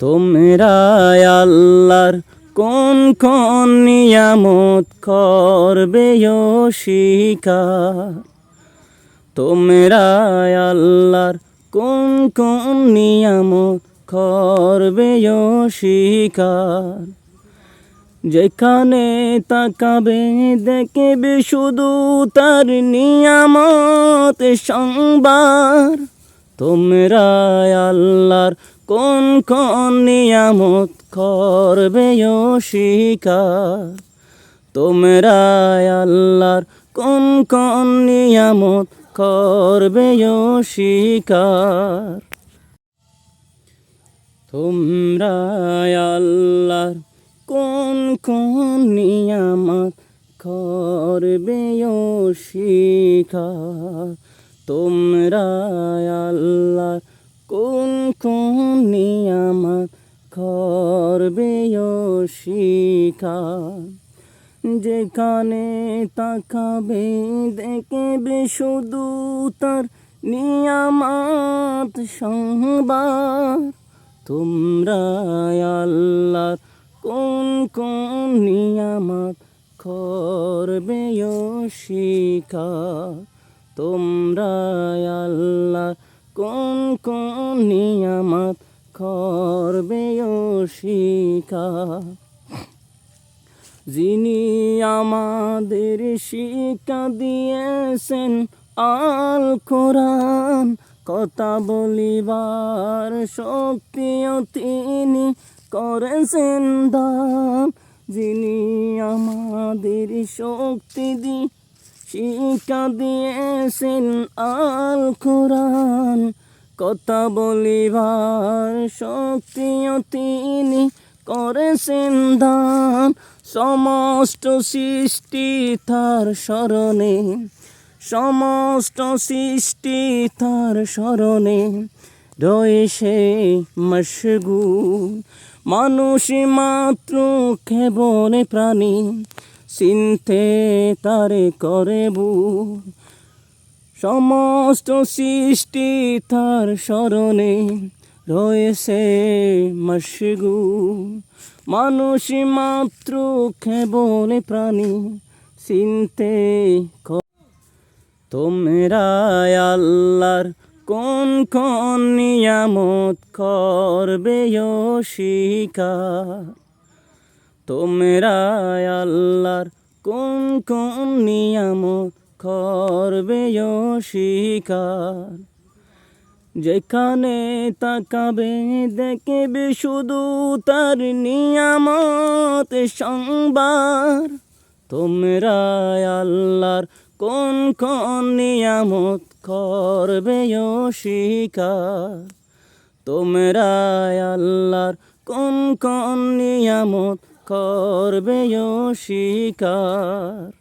তোমরা আল্লাহর কোন কোন নিয়ামত করবে শিকার? তোমরা আল্লাহর কোন কোন নিয়ামত করবে শিকার? যেখানে তাকাবে দেখবে শুধু তার নিয়ামত সংবার তোমরা আল্লাহর কোন কোন নিয়ামত করবে শিকার? তোমরা আল্লাহর কোন কোন নিয়ামত করবে শিকার? তোমরা আল্লাহর কোন কোন নিয়ামত করবে শিকার? তোমরা আল্লাহ কোন কোন নিয়ামত করবে শিকার যেখানে তাকাবে দেখবে শুধু তার নিয়ামত সংবার তোমরা আল্লাহর কোন কোন নিয়ামত করবে শিকার তোমরা আল্লাহ, কোন কোন নিয়ামত করবে শিকার? যিনি আমাদের শিক্ষা দিয়েছেন আল কোরআন, কথা বলিবার শক্তিও তিনি করেছেন দান। যিনি আমাদের শক্তি দি শিক্ষা দিয়েছেন আল কোরআন কথা বলিবার শক্তিও তিনি করেছেন দান। সমস্ত সৃষ্টি তার স্মরণে, সমস্ত সৃষ্টি তার স্মরণে রয়েছে মশগুল। মানুষ মাত্র কেবল প্রাণী। চিনতে তারে করে ভুল সমস্ত সৃষ্টি তার স্মরণে রয়েছে মশগুল মানুষ মাত্র কেবল প্রাণী চিনতে তোমরা আল্লাহর কোন কোন নিয়ামত করবে শিকার? তোমরা আল্লাহর কোন কোন নিয়ামত করবে শিকার? যেখানে তাকাবে দেখবে শুধু তার নিয়ামত সংবার তোমরা আল্লাহর কোন কোন নিয়ামত করবে শিকার? তোমরা আল্লাহর কোন কোন নিয়ামত করবে শিকার।